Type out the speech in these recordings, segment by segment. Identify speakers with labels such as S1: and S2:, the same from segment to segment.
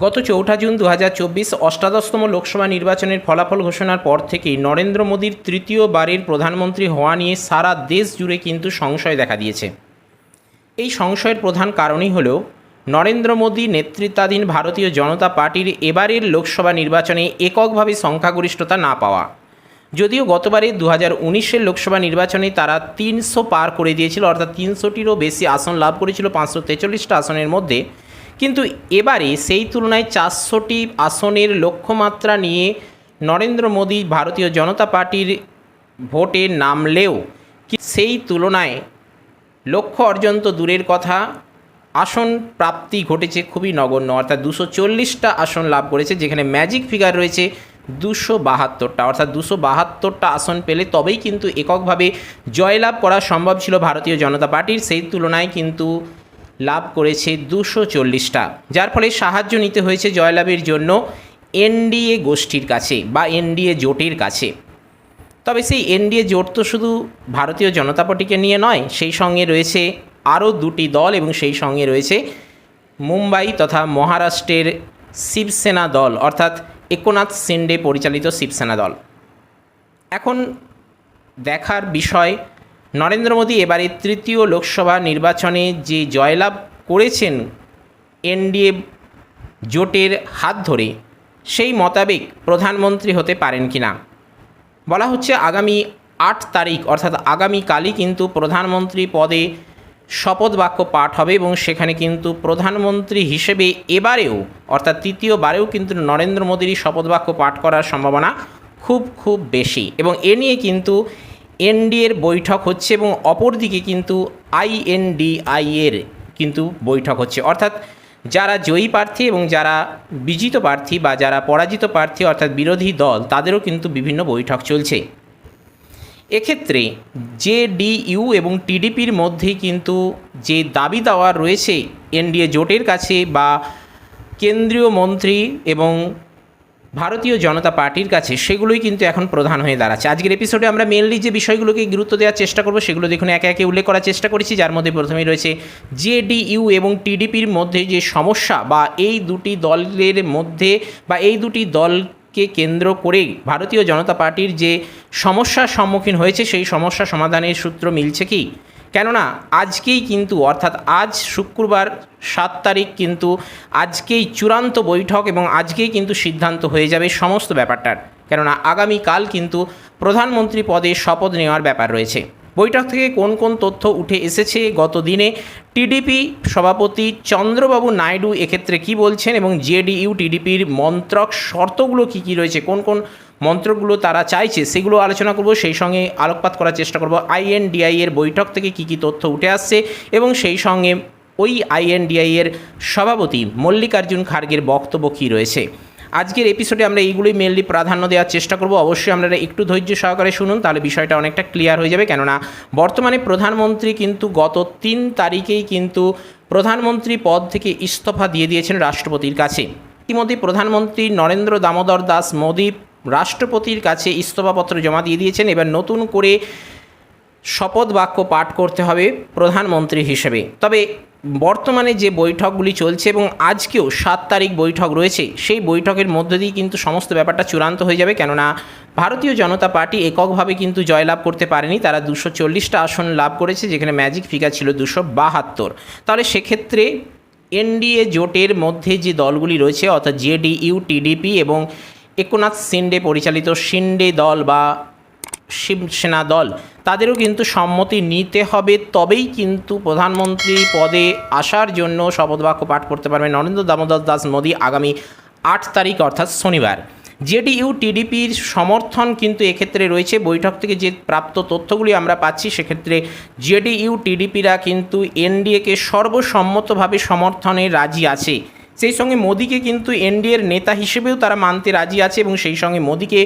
S1: গত চৌঠা জুন দু হাজার চব্বিশ অষ্টাদশতম লোকসভা নির্বাচনের ফলাফল ঘোষণার পর থেকেই নরেন্দ্র মোদীর তৃতীয়বারের প্রধানমন্ত্রী হওয়া নিয়ে সারা দেশ জুড়ে কিন্তু সংশয় দেখা দিয়েছে। এই সংশয়ের প্রধান কারণই হল, নরেন্দ্র মোদী নেতৃত্বাধীন ভারতীয় জনতা পার্টির এবারের লোকসভা নির্বাচনে এককভাবে সংখ্যাগরিষ্ঠতা না পাওয়া। যদিও গতবারে দু হাজার উনিশের লোকসভা নির্বাচনে তারা তিনশো পার করে দিয়েছিল, অর্থাৎ তিনশোটিরও বেশি আসন লাভ করেছিল, পাঁচশো তেচল্লিশটা আসনের মধ্যে। কিন্তু এবারে সেই তুলনায় চারশোটি আসনের লক্ষ্যমাত্রা নিয়ে নরেন্দ্র মোদী ভারতীয় জনতা পার্টির ভোটে নামলেও সেই তুলনায় লক্ষ্য অর্জন তো দূরের কথা। আসন প্রাপ্তি ঘটেছে খুবই নগণ্য, অর্থাৎ দুশো চল্লিশটা আসন লাভ করেছে, যেখানে ম্যাজিক ফিগার রয়েছে দুশো বাহাত্তরটা, অর্থাৎ দুশো বাহাত্তরটা আসন পেলে তবেই কিন্তু এককভাবে জয়লাভ করা সম্ভব ছিল ভারতীয় জনতা পার্টির। সেই তুলনায় কিন্তু লাভ করেছে দুশো চল্লিশটা। যার ফলে সাহায্য নিতে হয়েছে জয়লাভের জন্য এনডিএ গোষ্ঠীর কাছে বা এনডিএ জোটের কাছে। তবে সেই এনডিএ জোট তো শুধু ভারতীয় জনতা পার্টিকে নিয়ে নয়, সেই সঙ্গে রয়েছে আরও দুটি দল এবং সেই সঙ্গে রয়েছে মুম্বাই তথা মহারাষ্ট্রের শিবসেনা দল, অর্থাৎ একনাথ সিন্ডে পরিচালিত শিবসেনা দল। এখন দেখার বিষয় নরেন্দ্র মোদী এবারে তৃতীয় লোকসভা নির্বাচনে যে জয়লাভ করেছেন এনডিএ জোটের হাত ধরে, সেই মোতাবেক প্রধানমন্ত্রী হতে পারেন কি না বলা হচ্ছে আগামী আট তারিখ, অর্থাৎ আগামীকালই কিন্তু প্রধানমন্ত্রী পদে শপথ বাক্য পাঠ হবে এবং সেখানে কিন্তু প্রধানমন্ত্রী হিসেবে এবারেও, অর্থাৎ তৃতীয়বারেও কিন্তু নরেন্দ্র মোদীরই শপথ বাক্য পাঠ করার সম্ভাবনা খুব খুব বেশি। এবং এ নিয়ে কিন্তু এনডিএর বৈঠক হচ্ছে এবং অপরদিকে কিন্তু আইএনডিআই এর কিন্তু বৈঠক হচ্ছে। অর্থাৎ যারা জয়ী প্রার্থী এবং যারা বিজিত প্রার্থী বা যারা পরাজিত প্রার্থী অর্থাৎ বিরোধী দল, তাদেরও কিন্তু বিভিন্ন বৈঠক চলছে। এক্ষেত্রে জেডিইউ এবং টিডিপির মধ্যে কিন্তু যে দাবি দেওয়া রয়েছে এনডিএ জোটের কাছে বা কেন্দ্রীয় মন্ত্রী এবং ভারতীয় জনতা পার্টির কাছে সেগুলোই কিন্তু এখন প্রধান হয়ে দাঁড়াচ্ছে। আজকের এপিসোডে আমরা মেনলি যে বিষয়গুলোকে গুরুত্ব দেওয়ার চেষ্টা করব, সেগুলো দেখুন একে একে উল্লেখ করার চেষ্টা করেছি। যার মধ্যে প্রথমেই রয়েছে জেডিইউ এবং টিডিপির মধ্যে যে সমস্যা বা এই দুটি দলের মধ্যে বা এই দুটি দল কে কেন্দ্র করে ভারতীয় জনতা পার্টির যে সমস্যার সম্মুখীন হয়েছে, সেই সমস্যা সমাধানের সূত্র মিলছে কি? কেননা আজকেই কিন্তু, অর্থাৎ আজ শুক্রবার সাত তারিখ কিন্তু আজকেই চূড়ান্ত বৈঠক এবং আজকেই কিন্তু সিদ্ধান্ত হয়ে যাবে সমস্ত ব্যাপারটার। কেননা আগামীকাল কিন্তু প্রধানমন্ত্রী পদে শপথ নেওয়ার ব্যাপার রয়েছে। বৈঠক থেকে কোন কোন তথ্য উঠে এসেছে গত দিনে? টিডিপি সভাপতি চন্দ্রবাবু নাইডু এক্ষেত্রে কি বলছেন এবং জেডিইউ টিডিপির মন্ত্রক শর্তগুলো কি কি রয়েছে? কোন কোন মন্ত্রকগুলো তারা চাইছে, সেগুলো আলোচনা করব, সেই সঙ্গে আলোকপাত করার চেষ্টা করব। আইএনডিআই এর বৈঠক থেকে কি কি তথ্য উঠে আসছে এবং সেই সঙ্গে ওই আইএনডিআই এর সভাপতি মল্লিকার্জুন খার্গের বক্তব্য কী রয়েছে? আজকের এপিসোডে আমরা এইগুলোই মেনলি প্রাধান্য দেওয়ার চেষ্টা করব। অবশ্যই আপনারা একটু ধৈর্য সহকারে শুনুন, তাহলে বিষয়টা অনেকটা ক্লিয়ার হয়ে যাবে। কেননা বর্তমানে প্রধানমন্ত্রী কিন্তু গত তিন তারিখেই কিন্তু প্রধানমন্ত্রী পদ থেকে ইস্তফা দিয়ে দিয়েছেন রাষ্ট্রপতির কাছে। ইতিমধ্যে প্রধানমন্ত্রী নরেন্দ্র দামোদর দাস মোদী রাষ্ট্রপতির কাছে ইস্তফাপত্র জমা দিয়ে দিয়েছেন। এবার নতুন করে শপথ বাক্য পাঠ করতে হবে প্রধানমন্ত্রী হিসেবে। তবে বর্তমানে যে বৈঠকগুলি চলছে এবং আজকেও সাত তারিখ বৈঠক রয়েছে, সেই বৈঠকের মধ্য দিয়ে কিন্তু সমস্ত ব্যাপারটা চূড়ান্ত হয়ে যাবে। কেননা ভারতীয় জনতা পার্টি এককভাবে কিন্তু জয়লাভ করতে পারেনি। তারা দুশো চল্লিশটা আসন লাভ করেছে, যেখানে ম্যাজিক ফিগার ছিল দুশো বাহাত্তর। তাহলে সেক্ষেত্রে এনডিএ জোটের মধ্যে যে দলগুলি রয়েছে, অর্থাৎ জেডিইউ, টিডিপি এবং একনাথ সিন্ডে পরিচালিত সিন্ডে দল বা শিবসেনা দল, তাদেরও কিন্তু সম্মতি নিতে হবে। তবেই কিন্তু প্রধানমন্ত্রী পদে আসার জন্য শপথবাক্য পাঠ করতে পারবে নরেন্দ্র দামোদর দাস মোদী আগামী আট তারিখ, অর্থাৎ শনিবার। জেডিইউ, টিডিপির সমর্থন কিন্তু এক্ষেত্রে রয়েছে। বৈঠক থেকে যে প্রাপ্ত তথ্যগুলি আমরা পাচ্ছি, সেক্ষেত্রে জেডিইউ, টিডিপিরা কিন্তু এনডিএকে সর্বসম্মতভাবে সমর্থনে রাজি আছে। সেই সঙ্গে মোদিকে কিন্তু এনডিএর নেতা হিসেবেও তারা মানতে রাজি আছে এবং সেই সঙ্গে মোদিকে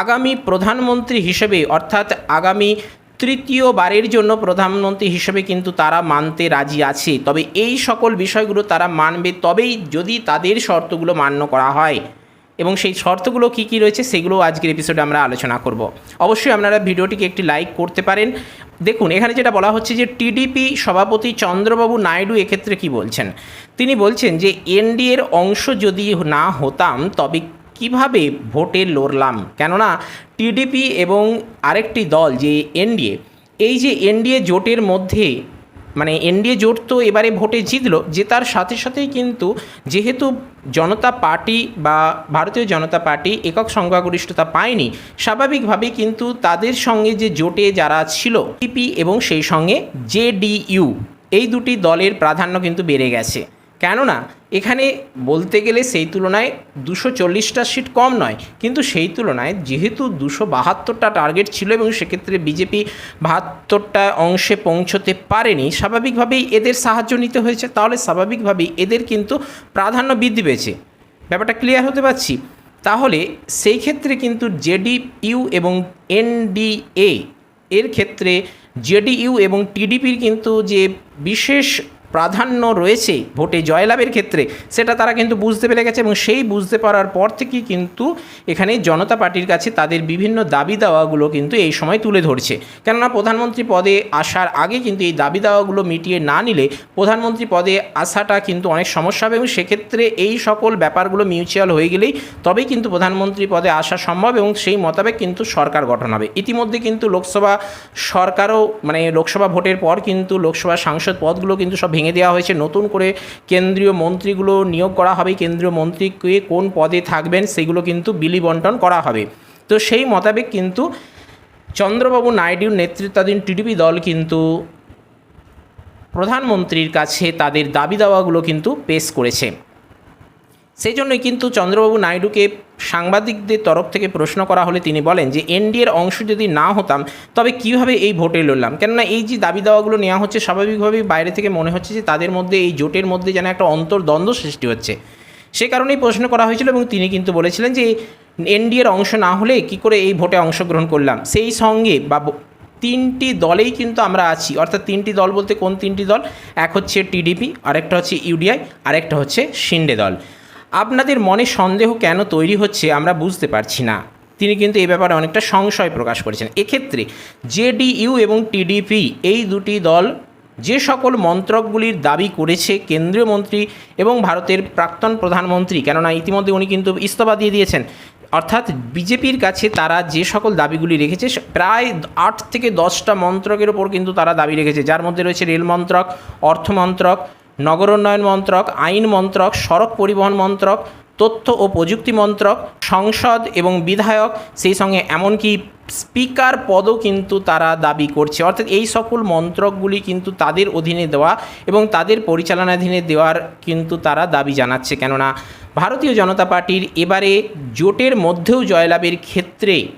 S1: আগামী প্রধানমন্ত্রী হিসেবে, অর্থাৎ আগামী তৃতীয়বারের জন্য প্রধানমন্ত্রী হিসেবে কিন্তু তারা মানতে রাজি আছে। তবে এই সকল বিষয়গুলো তারা মানবে তবেই যদি তাদের শর্তগুলো মান্য করা হয়। এবং সেই শর্তগুলো কী কী রয়েছে সেগুলো আজকের এপিসোডে আমরা আলোচনা করব। অবশ্যই আপনারা ভিডিওটিকে একটি লাইক করতে পারেন। দেখুন, এখানে যেটা বলা হচ্ছে যে টিডিপি সভাপতি চন্দ্রবাবু নাইডু এক্ষেত্রে কি বলছেন? তিনি বলছেন যে, এনডিএর অংশ যদি না হতাম তবে কীভাবে ভোটে লড়লাম? কেননা টিডিপি এবং আরেকটি দল যে এনডিএ, এই যে এনডিএ জোটের মধ্যে মানে এনডিএ জোট তো এবারে ভোটে জিতলো জেতার সাথে সাথেই কিন্তু যেহেতু জনতা পার্টি বা ভারতীয় জনতা পার্টি একক সংখ্যাগরিষ্ঠতা পায়নি স্বাভাবিকভাবে কিন্তু তাদের সঙ্গে যে জোটে যারা ছিল পিপি এবং সেই সঙ্গে জেডিইউ এই দুটি দলের প্রাধান্য কিন্তু বেড়ে গেছে। কেননা এখানে বলতে গেলে সেই তুলনায় দুশো চল্লিশটা সিট কম নয়। কিন্তু সেই তুলনায় যেহেতু দুশো বাহাত্তরটা টার্গেট ছিল এবং সেক্ষেত্রে বিজেপি বাহাত্তরটা অংশে পৌঁছতে পারেনি, স্বাভাবিকভাবেই এদের সাহায্য নিতে হয়েছে। তাহলে স্বাভাবিকভাবেই এদের কিন্তু প্রাধান্য বৃদ্ধি পেয়েছে। ব্যাপারটা ক্লিয়ার হতে পারছি? তাহলে সেই ক্ষেত্রে কিন্তু জেডিইউ এবং এনডিএ, এর ক্ষেত্রে জেডিইউ এবং টিডিপির কিন্তু যে বিশেষ প্রাধান্য রয়েছে ভোটে জয়লাভের ক্ষেত্রে, সেটা তারা কিন্তু বুঝতে পেরে গেছে এবং সেই বুঝতে পারার পর থেকেই কিন্তু এখানে জনতা পার্টির কাছে তাদের বিভিন্ন দাবি দাওয়াগুলো কিন্তু এই সময় তুলে ধরছে। কেননা প্রধানমন্ত্রী পদে আসার আগে কিন্তু এই দাবি দাওয়াগুলো মিটিয়ে না নিলে প্রধানমন্ত্রী পদে আসাটা কিন্তু অনেক সমস্যা হবে এবং সেক্ষেত্রে এই সকল ব্যাপারগুলো মিউচুয়াল হয়ে গেলেই তবেই কিন্তু প্রধানমন্ত্রী পদে আসা সম্ভব এবং সেই মোতাবেক কিন্তু সরকার গঠন হবে। ইতিমধ্যে কিন্তু লোকসভা সরকারও মানে লোকসভা ভোটের পর কিন্তু লোকসভা সাংসদ পদগুলো কিন্তু সব ভেঙে দেওয়া হয়েছে। নতুন করে কেন্দ্রীয় মন্ত্রীগুলো নিয়োগ করা হবে। কেন্দ্রীয় মন্ত্রীকে কোন পদে থাকবেন সেগুলো কিন্তু বিলি বন্টন করা হবে। তো সেই মোতাবেক কিন্তু চন্দ্রবাবু নাইডুর নেতৃত্বাধীন টিডিপি দল কিন্তু প্রধানমন্ত্রীর কাছে তাদের দাবি দাওয়াগুলো কিন্তু পেশ করেছে। সেই জন্যই কিন্তু চন্দ্রবাবু নাইডুকে সাংবাদিকদের তরফ থেকে প্রশ্ন করা হলে তিনি বলেন যে, এনডিএর অংশ যদি না হতাম, তবে কীভাবে এই ভোটে লড়লাম? কেননা এই যে দাবি দাওয়াগুলো নেওয়া হচ্ছে, স্বাভাবিকভাবেই বাইরে থেকে মনে হচ্ছে যে তাদের মধ্যে, এই জোটের মধ্যে যেন একটা অন্তর্দ্বন্দ্ব সৃষ্টি হচ্ছে। সে কারণেই প্রশ্ন করা হয়েছিল এবং তিনি কিন্তু বলেছিলেন যে, এনডিএর অংশ না হলে কি করে এই ভোটে অংশগ্রহণ করলাম? সেই সঙ্গে বা তিনটি দলেই কিন্তু আমরা আছি। অর্থাৎ তিনটি দল বলতে কোন তিনটি দল? এক হচ্ছে টিডিপি, আরেকটা হচ্ছে ইউডিআই, আরেকটা হচ্ছে শিন্ডে দল। আপনাদের মনে সন্দেহ কেন তৈরি হচ্ছে আমরা বুঝতে পারছি না। তিনি কিন্তু এই ব্যাপারে অনেকটা সংশয় প্রকাশ করেছেন। এক্ষেত্রে জেডিইউ এবং টিডিপি এই দুটি দল যে সকল মন্ত্রকগুলির দাবি করেছে কেন্দ্রীয় মন্ত্রী এবং ভারতের প্রাক্তন প্রধানমন্ত্রী, কেননা ইতিমধ্যে উনি কিন্তু ইস্তফা দিয়ে দিয়েছেন, অর্থাৎ বিজেপির কাছে তারা যে সকল দাবিগুলি রেখেছে, প্রায় আট থেকে দশটা মন্ত্রকের ওপর কিন্তু তারা দাবি রেখেছে। যার মধ্যে রয়েছে রেল মন্ত্রক অর্থমন্ত্রক নগরোন্নয়ন মন্ত্রক, আইন মন্ত্রক, সড়ক পরিবহন মন্ত্রক, তথ্য ও প্রযুক্তি মন্ত্রক, সংসদ এবং বিধায়ক, সেই সঙ্গে এমনকি স্পিকার পদও কিন্তু তারা দাবি করছে। অর্থাৎ এই সকল মন্ত্রকগুলি কিন্তু তাদের অধীনে দেওয়া এবং তাদের পরিচালনাধীনে দেওয়ার কিন্তু তারা দাবি জানাচ্ছে। কেননা, ভারতীয় জনতা পার্টির এবারে জোটের মধ্যেও জয়লাভের ক্ষেত্রে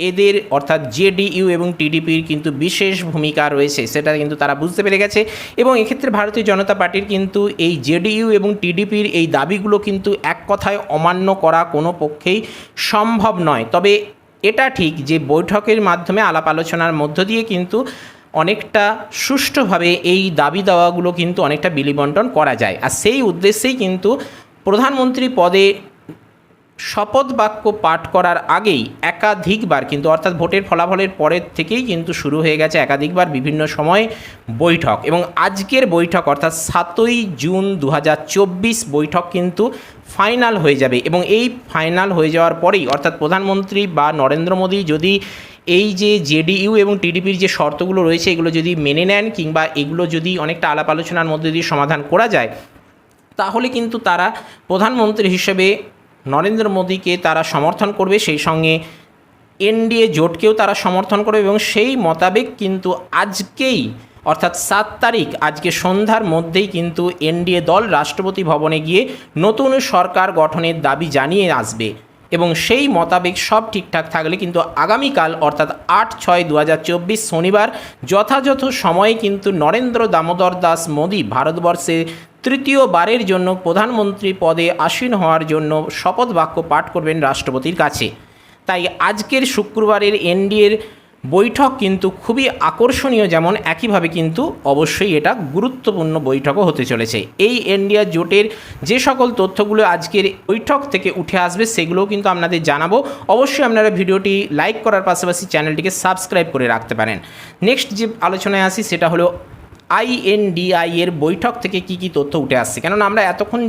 S1: এদের, অর্থাৎ জেডিইউ এবং টিডিপির কিন্তু বিশেষ ভূমিকা রয়েছে, সেটা কিন্তু তারা বুঝতে পেরে গেছে। এবং এক্ষেত্রে ভারতীয় জনতা পার্টির কিন্তু এই জেডিইউ এবং টিডিপির এই দাবিগুলো কিন্তু এক কথায় অমান্য করা কোনো পক্ষেই সম্ভব নয়। তবে এটা ঠিক যে বৈঠকের মাধ্যমে আলাপ আলোচনার মধ্য দিয়ে কিন্তু অনেকটা সুষ্ঠুভাবে এই দাবি দাওয়াগুলো কিন্তু অনেকটা বিলিবন্টন করা যায়। আর সেই উদ্দেশ্যেই কিন্তু প্রধানমন্ত্রী পদে শপথ বাক্য পাঠ করার আগেই একাধিকবার কিন্তু অর্থাৎ ভোটের ফলাফলের পরের থেকেই কিন্তু শুরু হয়ে গেছে একাধিকবার বিভিন্ন সময়ে বৈঠক এবং আজকের বৈঠক অর্থাৎ সাতই জুন দু হাজার চব্বিশ বৈঠক কিন্তু ফাইনাল হয়ে যাবে এবং এই ফাইনাল হয়ে যাওয়ার পরেই অর্থাৎ প্রধানমন্ত্রী বা নরেন্দ্র মোদী যদি এই যে জেডিইউ এবং টিডিপির যে শর্তগুলো রয়েছে এগুলো যদি মেনে নেন কিংবা এগুলো যদি অনেকটা আলাপ আলোচনার মধ্যে দিয়ে সমাধান করা যায়, তাহলে কিন্তু তারা প্রধানমন্ত্রী হিসেবে নরেন্দ্র মোদীকে তারা সমর্থন করবে, সেই সঙ্গে এনডিএ জোটকেও তারা সমর্থন করবে এবং সেই মোতাবেক কিন্তু আজকেই, অর্থাৎ সাত তারিখ, আজকে সন্ধ্যার মধ্যেই কিন্তু এনডিএ দল রাষ্ট্রপতি ভবনে গিয়ে নতুন সরকার গঠনের দাবি জানিয়ে আসবে এবং সেই মোতাবেক সব ঠিকঠাক থাকলে কিন্তু আগামীকাল, অর্থাৎ আট ছয় দু শনিবার, যথাযথ সময়ে কিন্তু নরেন্দ্র দামোদর দাস মোদী ভারতবর্ষে তৃতীয়বারের জন্য প্রধানমন্ত্রী পদে আসীন হওয়ার জন্য শপথ বাক্য পাঠ করবেন রাষ্ট্রপতির কাছে। তাই আজকের শুক্রবারের এনডিএর বৈঠক কিন্তু খুবই আকর্ষণীয় যেমন একইভাবে কিন্তু অবশ্যই এটা গুরুত্বপূর্ণ বৈঠকও হতে চলেছে। এই ইন্ডিয়া জোটের যে সকল তথ্যগুলো আজকের বৈঠক থেকে উঠে আসবে সেগুলোও কিন্তু আপনাদের জানাব। অবশ্যই আপনারা ভিডিওটি লাইক করার পাশাপাশি চ্যানেলটিকে সাবস্ক্রাইব করে রাখতে পারেন। নেক্সট যে আলোচনায় আসি সেটা হলো আইএনডিআই এর বৈঠক থেকে কি কি তথ্য উঠে আসছে? কেননা আমরা এতক্ষণ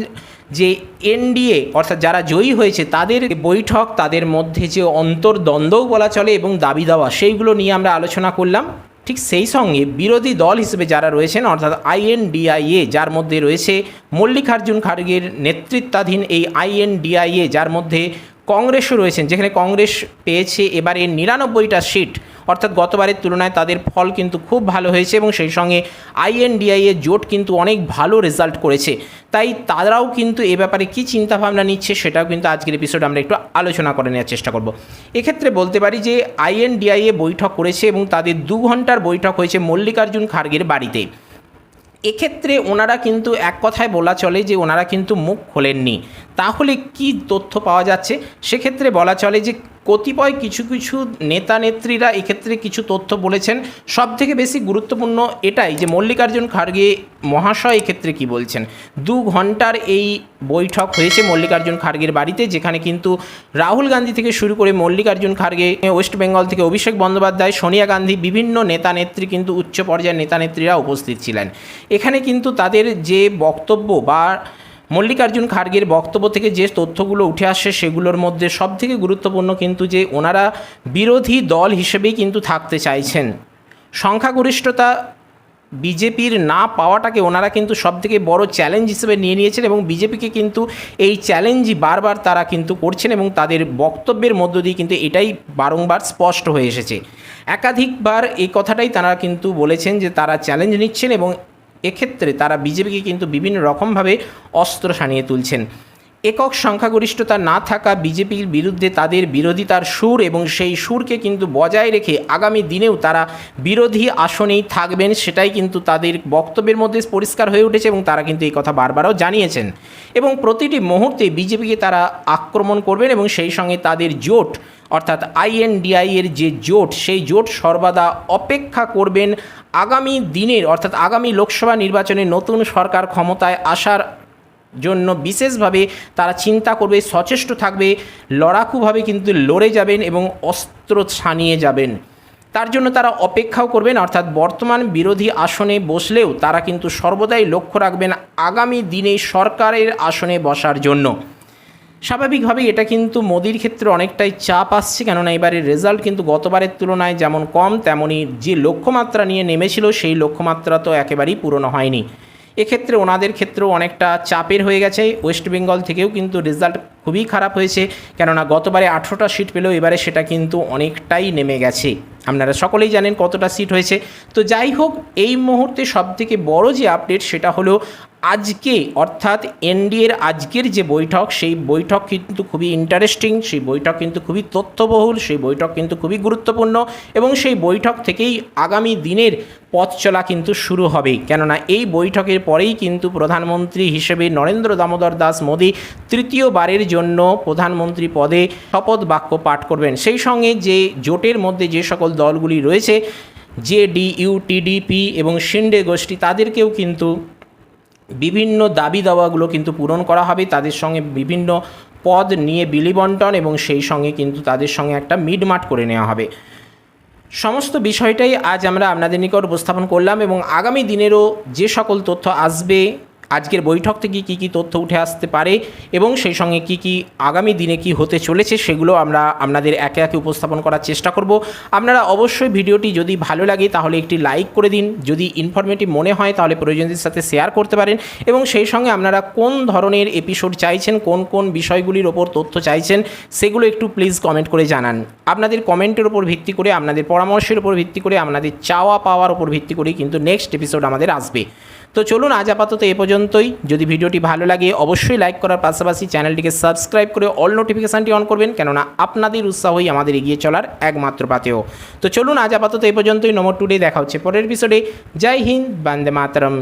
S1: যে এনডিএ অর্থাৎ যারা জয়ী হয়েছে, তাদের বৈঠক, তাদের মধ্যে যে অন্তর্দ্বন্দ্বও বলা চলে এবং দাবি দেওয়া, সেইগুলো নিয়ে আমরা আলোচনা করলাম। ঠিক সেই সঙ্গে বিরোধী দল হিসেবে যারা রয়েছেন, অর্থাৎ আইএনডিআইএ যার মধ্যে রয়েছে মল্লিকার্জুন খাড়গের নেতৃত্বাধীন এই আইএনডিআইএ যার মধ্যে কংগ্রেসও রয়েছেন, যেখানে কংগ্রেস পেয়েছে এবারে নিরানব্বইটা সিট। অর্থাৎ গতবারের তুলনায় তাদের ফল কিন্তু খুব ভালো হয়েছে এবং সেই সঙ্গে আইএনডিআই এর জোট কিন্তু অনেক ভালো রেজাল্ট করেছে। তাই তারাও কিন্তু এ ব্যাপারে কী চিন্তাভাবনা নিচ্ছে সেটাও কিন্তু আজকের এপিসোড আমরা একটু আলোচনা করে নেওয়ার চেষ্টা করব। এক্ষেত্রে বলতে পারি যে আইএনডিআইএ বৈঠক করেছে এবং তাদের দু ঘণ্টার বৈঠক হয়েছে মল্লিকার্জুন খার্গের বাড়িতে। এক্ষেত্রে ওনারা কিন্তু এক কথায় বলা চলে যে ওনারা কিন্তু মুখ খোলেননি। তাহলে কি তথ্য পাওয়া যাচ্ছে? সেক্ষেত্রে বলা চলে যে কতিপয় কিছু কিছু নেতা নেত্রীরা এক্ষেত্রে কিছু তথ্য বলেছেন। সব থেকে বেশি গুরুত্বপূর্ণ এটাই যে মল্লিকার্জুন খার্গে মহাশয় এক্ষেত্রে কি বলছেন? দু ঘণ্টার এই বৈঠক হয়েছে মল্লিকার্জুন খার্গের বাড়িতে, যেখানে কিন্তু রাহুল গান্ধী থেকে শুরু করে মল্লিকার্জুন খার্গে, ওয়েস্ট বেঙ্গল থেকে অভিষেক বন্দ্যোপাধ্যায়, সোনিয়া গান্ধী, বিভিন্ন নেতা নেত্রী কিন্তু উচ্চ পর্যায়ের নেতা নেত্রীরা উপস্থিত ছিলেন। এখানে কিন্তু তাদের যে বক্তব্য বা মল্লিকার্জুন খাড়গের বক্তব্য থেকে যে তথ্যগুলো উঠে আসে সেগুলোর মধ্যে সবথেকে গুরুত্বপূর্ণ কিন্তু যে ওনারা বিরোধী দল হিসেবেই কিন্তু থাকতে চাইছেন। সংখ্যাগরিষ্ঠতা বিজেপির না পাওয়াটাকে ওনারা কিন্তু সবথেকে বড় চ্যালেঞ্জ হিসেবে নিয়ে নিয়েছেন এবং বিজেপিকে কিন্তু এই চ্যালেঞ্জই বারবার তারা কিন্তু করছেন এবং তাদের বক্তব্যের মধ্য দিয়ে কিন্তু এটাই বারংবার স্পষ্ট হয়ে এসেছে। একাধিকবার এই কথাটাই তারা কিন্তু বলেছেন যে তারা চ্যালেঞ্জ নিচ্ছেন এবং এক্ষেত্রে তারা বিজেপিকে কিন্তু বিভিন্ন রকমভাবে অস্ত্র সানিয়ে তুলছেন। একক সংখ্যাগরিষ্ঠতা না থাকা বিজেপির বিরুদ্ধে তাদের বিরোধিতার সুর এবং সেই সুরকে কিন্তু বজায় রেখে আগামী দিনেও তারা বিরোধী আসনেই থাকবেন সেটাই কিন্তু তাদের বক্তব্যের মধ্যে পরিষ্কার হয়ে উঠেছে এবং তারা কিন্তু এই কথা বারবারও জানিয়েছেন। এবং প্রতিটি মুহূর্তে বিজেপিকে তারা আক্রমণ করবেন এবং সেই সঙ্গে তাদের জোট অর্থাৎ আইএনডিআই এর যে জোট, সেই জোট সর্বদা অপেক্ষা করবেন আগামী দিনের, অর্থাৎ আগামী লোকসভা নির্বাচনে নতুন সরকার ক্ষমতায় আসার জন্য বিশেষভাবে তারা চিন্তা করবে, সচেষ্ট থাকবে, লড়াকুভাবে কিন্তু লড়ে যাবেন এবং অস্ত্র ছানিয়ে যাবেন। তার জন্য তারা অপেক্ষাও করবেন, অর্থাৎ বর্তমান বিরোধী আসনে বসলেও তারা কিন্তু সর্বদাই লক্ষ্য রাখবেন আগামী দিনে সরকারের আসনে বসার জন্য। স্বাভাবিকভাবেই এটা কিন্তু মোদির ক্ষেত্রে অনেকটাই চাপ আসছে, কেননা এবারের রেজাল্ট কিন্তু গতবারের তুলনায় যেমন কম তেমনই যে লক্ষ্যমাত্রা নিয়ে নেমেছিল সেই লক্ষ্যমাত্রা তো একেবারেই পূরণ হয়নি। এক্ষেত্রে ওনাদের ক্ষেত্রেও অনেকটা চাপের হয়ে গেছে। ওয়েস্ট বেঙ্গল থেকেও কিন্তু রেজাল্ট খুবই খারাপ হয়েছে, কেননা গতবারে আঠেরোটা সিট পেলেও এবারে সেটা কিন্তু অনেকটাই নেমে গেছে। আপনারা সকলেই জানেন কতটা সিট হয়েছে। তো যাই হোক, এই মুহূর্তে সবথেকে বড় যে আপডেট সেটা হলো আজকে, অর্থাৎ এনডিএর আজকের যে বৈঠক, সেই বৈঠক কিন্তু খুবই ইন্টারেস্টিং সেই বৈঠক কিন্তু খুবই তথ্যবহুল, সেই বৈঠক কিন্তু খুবই গুরুত্বপূর্ণ এবং সেই বৈঠক থেকেই আগামী দিনের পথ চলা কিন্তু শুরু হবে। কেননা এই বৈঠকের পরেই কিন্তু প্রধানমন্ত্রী হিসেবে নরেন্দ্র দামোদর দাস মোদী তৃতীয়বারের জন্য প্রধানমন্ত্রী পদে শপথ বাক্য পাঠ করবেন। সেই সঙ্গে যে জোটের মধ্যে যে সকল দলগুলি রয়েছে, জেডিইউ, টিডিপি এবং শিন্ডে গোষ্ঠী, তাদেরকেও কিন্তু বিভিন্ন দাবি দাওয়াগুলো কিন্তু পূরণ করা হবে, তাদের সঙ্গে বিভিন্ন পদ নিয়ে বিলি বন্টন এবং সেই সঙ্গে কিন্তু তাদের সঙ্গে একটা মিটমাট করে নেওয়া হবে। সমস্ত বিষয়টাই আজ আমরা আপনাদের নিকট উপস্থাপন করলাম এবং আগামী দিনেরও যে সকল তথ্য আসবে আজকের বৈঠক থেকে কী কী তথ্য উঠে আসতে পারে এবং সেই সঙ্গে কী কী আগামী দিনে কি হতে চলেছে সেগুলো আমরা আপনাদের একে একে উপস্থাপন করার চেষ্টা করব। আপনারা অবশ্যই ভিডিওটি যদি ভালো লাগে তাহলে একটি লাইক করে দিন। যদি ইনফরমেটিভ মনে হয় তাহলে প্রয়োজনদের সাথে শেয়ার করতে পারেন এবং সেই সঙ্গে আপনারা কোন ধরনের এপিসোড চাইছেন, কোন কোন বিষয়গুলির ওপর তথ্য চাইছেন সেগুলো একটু প্লিজ কমেন্ট করে জানান। আপনাদের কমেন্টের ওপর ভিত্তি করে, আপনাদের পরামর্শের উপর ভিত্তি করে, আপনাদের চাওয়া পাওয়ার ওপর ভিত্তি করে কিন্তু নেক্সট এপিসোড আমাদের আসবে। তো চলুন আজ আপাতত এ পর্যন্তই। যদি ভিডিওটি ভালো লাগে, অবশ্যই লাইক করার পাশাপাশি চ্যানেলটিকে সাবস্ক্রাইব করে অল নোটিফিকেশানটি অন করবেন, কেননা আপনাদের উৎসাহই আমাদের এগিয়ে চলার একমাত্র পাতেও। তো চলুন আজ আপাতত এ পর্যন্তই। নম্বর টুডে দেখা হচ্ছে পরের এপিসোডে জয় হিন্দ, বান্দে মাতরম।